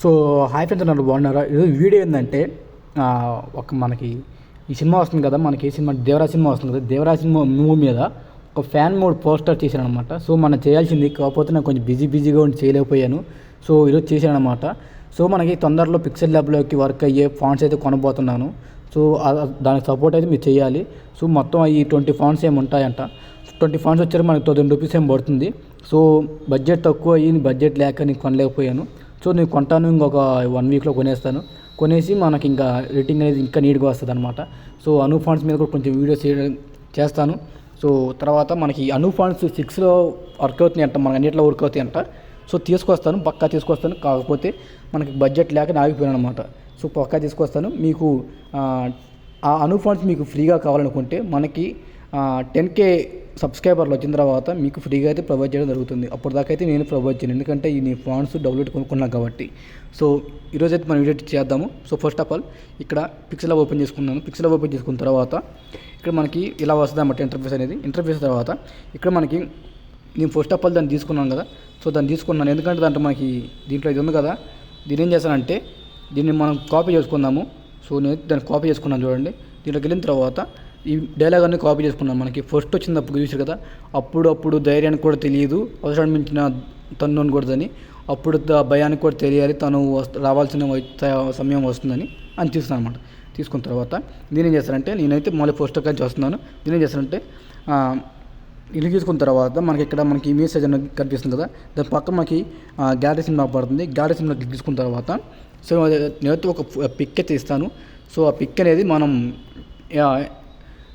So hi friends నన్ను బాగున్నారా? ఈరోజు వీడియో ఏంటంటే ఒక మనకి ఈ సినిమా వస్తుంది కదా మనకి ఏ సినిమా దేవరా సినిమా వస్తుంది కదా దేవరా సినిమా మూవీ మీద ఒక ఫ్యాన్ మోడ్ పోస్టర్ చేశాను అనమాట సో మనం చేయాల్సింది కాకపోతే నాకు కొంచెం బిజీ బిజీగా ఉండి చేయలేకపోయాను. సో ఈరోజు చేశాను సో మనకి తొందరలో పిక్సెల్ ల్యాబ్లోకి వర్క్ అయ్యే ఫాంట్స్ అయితే కొనబోతున్నాను. సో దానికి సపోర్ట్ అయితే మీరు చేయాలి. సో మొత్తం ఈ ట్వంటీ ఫాంట్స్ ఏమి ఉంటాయంట. ట్వంటీ ఫాంట్స్ వచ్చారు మనకి థౌసండ్ రూపీస్ ఏం పడుతుంది. సో బడ్జెట్ తక్కువ అయ్యి బడ్జెట్ లేక నేను కొనలేకపోయాను. సో నేను కొంటాను ఇంకొక వన్ వీక్లో కొనేస్తాను. కొనేసి మనకి ఇంకా రేటింగ్ అనేది ఇంకా నీట్గా వస్తుంది అనమాట సో అను ఫాండ్స్ మీద కూడా కొంచెం వీడియోస్ చేయడం చేస్తాను. సో తర్వాత మనకి అను ఫాండ్స్ సిక్స్లో వర్క్ అవుతున్నాయి అంట మనకి అన్నింటిలో వర్క్ అవుతాయి అంట సో తీసుకొస్తాను పక్కా తీసుకొస్తాను. కాకపోతే మనకి బడ్జెట్ లేక ఆగిపోయాను అనమాట సో పక్కా తీసుకొస్తాను. మీకు ఆ, ఆ అను ఫండ్స్ మీకు ఫ్రీగా కావాలనుకుంటే మనకి టెన్ కే సబ్స్క్రైబర్లు వచ్చిన తర్వాత మీకు ఫ్రీగా అయితే ప్రొవైడ్ చేయడం జరుగుతుంది. అప్పుడు దాకా అయితే నేను ప్రొవైడ్ చేయను. ఎందుకంటే ఈ నీ ఫాండ్స్ డౌన్లోడ్ కొనుక్కున్నాను కాబట్టి. సో ఈరోజు అయితే మనం వీడియో చేద్దాము. సో ఫస్ట్ ఆఫ్ ఆల్ ఇక్కడ పిక్సెల్ ఓపెన్ చేసుకున్నాను. పిక్సెల్ ఓపెన్ చేసుకున్న తర్వాత ఇక్కడ మనకి ఇలా వస్తుంది అన్నమాట ఇంటర్ఫేస్ అనేది. ఇంటర్ఫేస్ తర్వాత ఇక్కడ మనకి నేను ఫస్ట్ ఆఫ్ ఆల్ దాన్ని తీసుకున్నాను కదా. సో దాన్ని తీసుకున్నాను. ఎందుకంటే దాంట్లో మనకి దీంట్లో ఇది ఉంది కదా. దీన్ని ఏం చేశానంటే దీన్ని మనం కాపీ చేసుకుందాము. సో నేను దాన్ని కాపీ చేసుకున్నాను చూడండి. దీంట్లోకి వెళ్ళిన తర్వాత ఈ డైలాగ్ అన్ని కాపీ చేసుకున్నాను మనకి. ఫస్ట్ వచ్చినప్పుడు చూసారు కదా? అప్పుడు అప్పుడు ధైర్యానికి కూడా తెలియదు. అవసరం మించిన తన్ను అనకూడదని అప్పుడు భయానికి కూడా తెలియాలి. తను వస్త- రావాల్సిన సమయం వస్తుందని అని తీసుకున్నాను అనమాట తీసుకున్న తర్వాత నేనేం చేస్తానంటే నేనైతే మళ్ళీ ఫస్ట్ నుంచి వస్తున్నాను నేనేం చేస్తానంటే ఇల్లు తీసుకున్న తర్వాత మనకి ఇక్కడ మనకి ఇమేజ్ సైజ్ అనేది కనిపిస్తుంది కదా? దాని పక్కన మనకి గ్యాలరీ సిమ్ పడుతుంది. గ్యాలరీ సిమ్ తీసుకున్న తర్వాత సో అది నేనైతే ఒక పిక్ అయితే ఇస్తాను. సో ఆ పిక్ అనేది మనం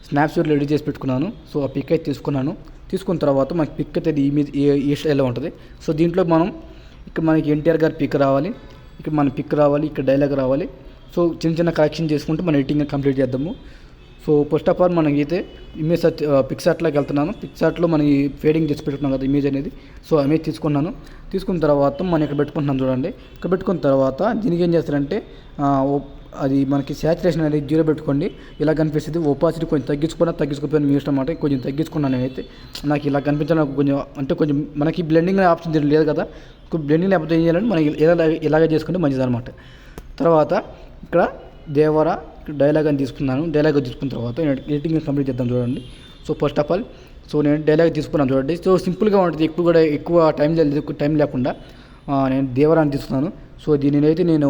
స్నాప్షాట్లో రెడీ చేసి పెట్టుకున్నాను. సో ఆ పిక్ అయితే తీసుకున్నాను. తీసుకున్న తర్వాత మనకి పిక్ అయితే ఈ ఇమేజ్ ఈ స్టైల్లో ఉంటుంది. సో దీంట్లో మనం ఇక్కడ మనకి ఎన్టీఆర్ గారి పిక్ రావాలి. ఇక్కడ మన పిక్ రావాలి ఇక్కడ డైలాగ్ రావాలి. సో చిన్న చిన్న కరెక్షన్ చేసుకుంటూ మన ఎడిటింగ్ కంప్లీట్ చేద్దాము. సో ఫస్ట్ ఆఫ్ ఆల్ మనకైతే ఇమేజ్ పిక్సార్ట్లోకి వెళ్తున్నాను. పిక్సార్ట్లో మనం ఈ ఫేడింగ్ చేసి పెట్టుకున్నాం కదా ఇమేజ్ అనేది. సో ఇమేజ్ తీసుకున్నాను. తీసుకున్న తర్వాత మనం ఇక్కడ పెట్టుకుంటున్నాను చూడండి. ఇక్కడ పెట్టుకున్న తర్వాత దీనికి ఏం చేస్తారంటే ఓ- అది మనకి శాచురేషన్ అనేది జీరో పెట్టుకోండి. ఇలా కనిపిస్తుంది. ఒపాసిటీ కొంచెం తగ్గించుకున్నా తగ్గించుకోకపోయినా మీ ఇష్టం అన్నమాట కొంచెం తగ్గించుకున్నాను నేనైతే. నాకు ఇలా కనిపించాలి కొంచెం అంటే కొంచెం మనకి బ్లెండింగ్ ఆప్షన్ లేదు కదా. బ్లెండింగ్ లేకపోతే ఏం చేయాలంటే మనకి ఇలా ఇలాగే చేసుకుంటే మంచిది అనమాట తర్వాత ఇక్కడ దేవర డైలాగ్ అని తీసుకున్నాను. డైలాగ్ తీసుకున్న తర్వాత నేను ఎడిటింగ్ కంప్లీట్ చేద్దాం చూడండి. So first of all so నేను డైలాగ్ తీసుకున్నాను చూడండి. సో సింపుల్గా ఉంటుంది. ఎక్కువ కూడా ఎక్కువ టైం లేదు. టైం లేకుండా నేను నేను దేవరాన్ని తీసుకున్నాను. సో దీనినైతే నేను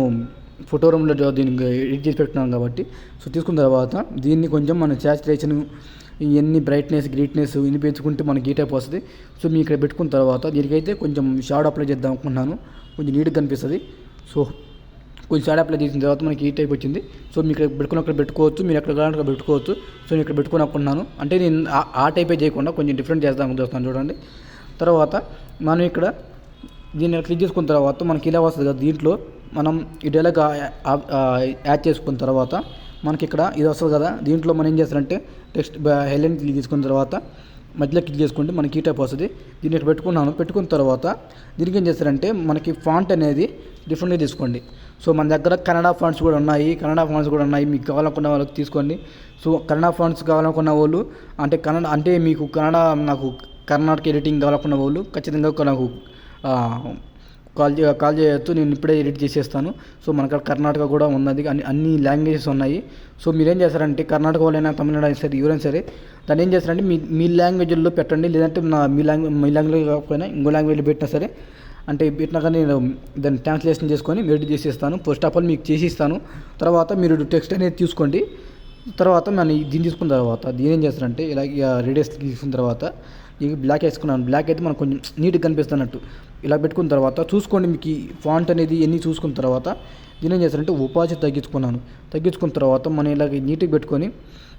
ఫోటో రూమ్లో దీనికి ఎడిట్ చేసి పెట్టుకున్నాను కాబట్టి. సో తీసుకున్న తర్వాత దీన్ని కొంచెం మన శాచురేషన్ ఇవన్నీ బ్రైట్నెస్ గ్రీట్నెస్ ఇన్ని పెంచుకుంటే మనకి ఈ టైప్ వస్తుంది. సో మీ ఇక్కడ పెట్టుకున్న తర్వాత దీనికైతే కొంచెం షాడ్ అప్లై చేద్దాం అనుకుంటున్నాను. కొంచెం నీట్గా కనిపిస్తుంది. సో కొంచెం షాడ్ అప్లై చేసిన తర్వాత మనకి ఈ టైప్ వచ్చింది. సో మీకు ఇక్కడ పెట్టుకుని అక్కడ పెట్టుకోవచ్చు. మీరు ఎక్కడ కావాలంటే పెట్టుకోవచ్చు. సో నేను ఇక్కడ పెట్టుకుని అనుకున్నాను అంటే నేను ఆ- ఆ టైపే చేయకుండా కొంచెం డిఫరెంట్ చేద్దాం చూస్తాను చూడండి. తర్వాత మనం ఇక్కడ దీన్ని క్లిక్ చేసుకున్న తర్వాత మనకి ఇలా వస్తుంది కదా దీంట్లో. మనం ఈ డైలాగ్ యాడ్ చేసుకున్న తర్వాత మనకి ఇక్కడ ఇది వస్తుంది కదా దీంట్లో మనం ఏం చేస్తారంటే టెక్స్ట్ హెలెన్ క్లిక్ తీసుకున్న తర్వాత మధ్యలో క్లిక్ చేసుకుంటే మనకి ఈ టైప్ వస్తుంది. దీన్ని ఇక్కడ పెట్టుకున్నాను. పెట్టుకున్న తర్వాత దీనికి ఏం చేస్తారంటే మనకి ఫాంట్ అనేది డిఫరెంట్గా తీసుకోండి. సో మన దగ్గర కన్నడ ఫాంట్స్ కూడా ఉన్నాయి. కన్నడ ఫాంట్స్ కూడా ఉన్నాయి. మీకు కావాలనుకున్న వాళ్ళకి తీసుకోండి. సో కన్నడ ఫాంట్స్ కావాలనుకున్న వాళ్ళు అంటే కన్నడ అంటే మీకు కన్నడ నాకు కర్ణాటక ఎడిటింగ్ కావాలనుకున్న వాళ్ళు ఖచ్చితంగా నాకు కాల్ కాల్ చేయొచ్చు నేను ఇప్పుడే ఎడిట్ చేసేస్తాను. సో మనకు కర్ణాటక కూడా ఉన్నది అన్ని అన్ని లాంగ్వేజెస్ ఉన్నాయి. సో మీరేం చేస్తారంటే కర్ణాటక వాళ్ళైనా తమిళనాడు అయినా సరే ఎవరైనా సరే దాన్ని ఏం చేస్తారంటే మీ మీ లాంగ్వేజ్లో పెట్టండి లేదంటే నా మీ లాంగ్వేజ్ మీ లాంగ్వేజ్ కాకపోయినా ఇంకో లాంగ్వేజ్లో పెట్టినా సరే అంటే పెట్టినా కానీ నేను దాన్ని ట్రాన్స్లేషన్ చేసుకొని ఎడిట్ చేసేస్తాను. ఫస్ట్ ఆఫ్ ఆల్ మీకు చేసి ఇస్తాను. తర్వాత మీరు టెక్స్ట్ అనేది తీసుకోండి. తర్వాత నేను దీన్ని తీసుకున్న తర్వాత దీని ఏం చేస్తారంటే ఇలా రేడియస్ తీసుకున్న తర్వాత ఇవి బ్లాక్ వేసుకున్నాను. బ్లాక్ అయితే మనకు కొంచెం నీట్గా కనిపిస్తున్నట్టు. ఇలా పెట్టుకున్న తర్వాత చూసుకోండి మీకు ఫాంట్ అనేది ఎన్ని చూసుకున్న తర్వాత దీని ఏం చేస్తారంటే ఉపాధి తగ్గించుకున్నాను. తగ్గించుకున్న తర్వాత మనం ఇలా నీట్గా పెట్టుకొని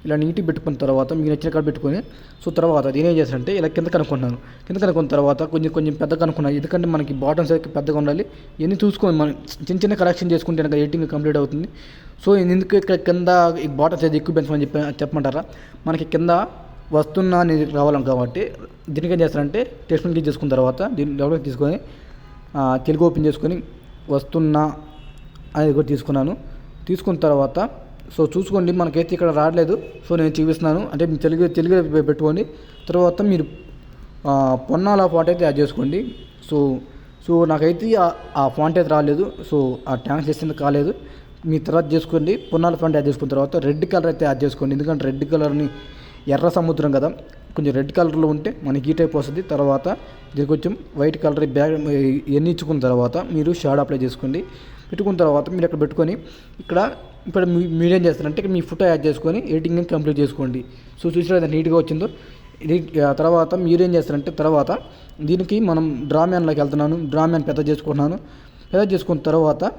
ఇలా నీట్గా పెట్టుకున్న తర్వాత మీకు నచ్చిన కాడ పెట్టుకొని సో తర్వాత దీని ఏం చేస్తారంటే ఇలా కింద కనుక్కున్నాను కింద కనుక్కున్న తర్వాత కొంచెం కొంచెం పెద్ద కనుక్కున్నాను. ఎందుకంటే మనకి బాటమ్ సైడ్ పెద్దగా ఉండాలి. ఇవన్నీ చూసుకొని మనం చిన్న చిన్న కరెక్షన్ చేసుకుంటే కనుక ఎడిటింగ్ కంప్లీట్ అవుతుంది. సో ఎందుకు ఇక్కడ కింద ఈ బాటమ్ సైజ్ ఎక్కువ పెంచమని చెప్పి చెప్పమంటారా? మనకి కింద వస్తున్నా అనేది రావాలం కాబట్టి దీనికి ఏం చేస్తారంటే టెక్స్ట్ క్లిక్ చేసుకున్న తర్వాత దీన్ని డెవలప్ తీసుకొని తెలుగు ఓపెన్ చేసుకొని వస్తున్నా అనేది కూడా తీసుకున్నాను. తీసుకున్న తర్వాత సో చూసుకోండి మనకైతే ఇక్కడ రావట్లేదు. సో నేను చూపిస్తున్నాను. అంటే మీరు తెలుగు తెలుగు పెట్టుకోండి. తర్వాత మీరు పొన్నాల పాట అయితే యాడ్ చేసుకోండి. సో సో నాకైతే ఆ- ఆ ఫాంట్ అయితే రాలేదు. సో ఆ ట్యాంక్స్ చేసింది కాలేదు. మీ తర్వాత చేసుకోండి పునాల ఫండ్ యాడ్ చేసుకున్న తర్వాత రెడ్ కలర్ అయితే యాడ్ చేసుకోండి. ఎందుకంటే రెడ్ కలర్ని ఎర్ర సముద్రం కదా కొంచెం రెడ్ కలర్లో ఉంటే మనకి ఈ టైప్ వస్తుంది. తర్వాత దీనికి కొంచెం వైట్ కలర్ బ్యాగ్ ఎన్నిచ్చుకున్న తర్వాత మీరు షాడ్ అప్లై చేసుకోండి. పెట్టుకున్న తర్వాత మీరు అక్కడ పెట్టుకొని ఇక్కడ ఇప్పుడు మీ- మీరు ఏం చేస్తారంటే ఇక్కడ మీ ఫోటో యాడ్ చేసుకొని ఎడిటింగ్ కంప్లీట్ చేసుకోండి. సో చూసినా నీట్గా వచ్చిందో? ఇది ఆ తర్వాత మీరేం చేస్తారంటే తర్వాత దీనికి మనం డ్రా మ్యాన్లోకి వెళ్తున్నాను. డ్రా మ్యాన్ పెద్ద చేసుకుంటున్నాను. పెద్ద చేసుకున్న తర్వాత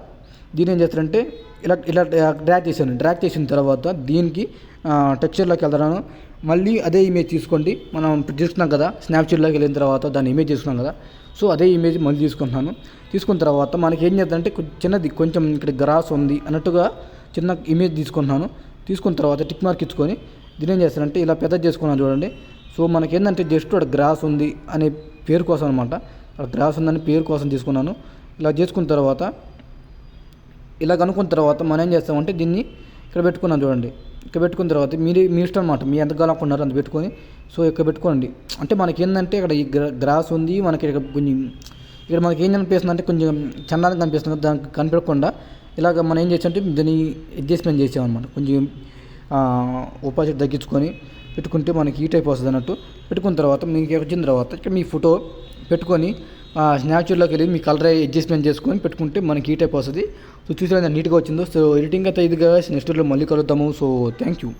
దీని ఏం చేస్తారంటే ఇలా ఇలా డ్రాక్ చేశాను. డ్రాక్ చేసిన తర్వాత దీనికి టెక్స్చర్లోకి వెళ్తున్నాను. మళ్ళీ అదే ఇమేజ్ తీసుకోండి. మనం చూస్తున్నాం తీసుకున్నాం కదా స్నాప్చాట్లోకి వెళ్ళిన తర్వాత దాన్ని ఇమేజ్ తీసుకున్నాం కదా. సో అదే ఇమేజ్ మళ్ళీ తీసుకుంటున్నాను. తీసుకున్న తర్వాత మనకి ఏం చేద్దంటే చిన్నది కొంచెం ఇక్కడ గ్రాస్ ఉంది అన్నట్టుగా చిన్న ఇమేజ్ తీసుకుంటున్నాను. తీసుకున్న తర్వాత టిక్ మార్క్ ఇచ్చుకొని దీని ఏం చేస్తానంటే ఇలా పెద్ద చేసుకున్నాను చూడండి. సో మనకి ఏంటంటే జస్ట్ అక్కడ గ్రాస్ ఉంది అనే పేరు కోసం అనమాట అక్కడ గ్రాస్ ఉందని పేరు కోసం తీసుకున్నాను. ఇలా చేసుకున్న తర్వాత ఇలా కనుక్కున్న తర్వాత మనం ఏం చేస్తామంటే దీన్ని ఇక్కడ పెట్టుకున్నాం చూడండి. ఇక్కడ పెట్టుకున్న తర్వాత మీరు మీ ఇష్టం అనమాట మీ ఎంత కాలనుకున్నారో అంత పెట్టుకొని. సో ఇక్కడ పెట్టుకోండి. అంటే మనకి ఏంటంటే ఇక్కడ ఈ గ్రా- గ్రాస్ ఉంది. మనకి ఇక్కడ కొంచెం ఇక్కడ మనకి ఏం కనిపిస్తుంది అంటే కొంచెం చందానికి కనిపిస్తుంది. దానికి కనిపెట్టకుండా ఇలాగ మనం ఏం చేసామంటే దీన్ని అడ్జస్ట్మెంట్ చేసామన్నమాట. కొంచెం ఉపాధి తగ్గించుకొని పెట్టుకుంటే మనకి ఈ టైప్ వస్తుంది అన్నట్టు. పెట్టుకున్న తర్వాత మీకు వచ్చిన తర్వాత ఇక్కడ మీ ఫోటో పెట్టుకొని స్నాప్చాట్లోకి వెళ్ళి మీ కలర్ అడ్జస్ట్మెంట్ చేసుకొని పెట్టుకుంటే మనకి ఈ టైప్ వస్తుంది. సో చూసిన నీట్గా వచ్చిందో. సో ఎడిటింగ్ అయితే ఇదిగా నెక్స్ట్ మళ్ళీ కలుద్దాము. So thank you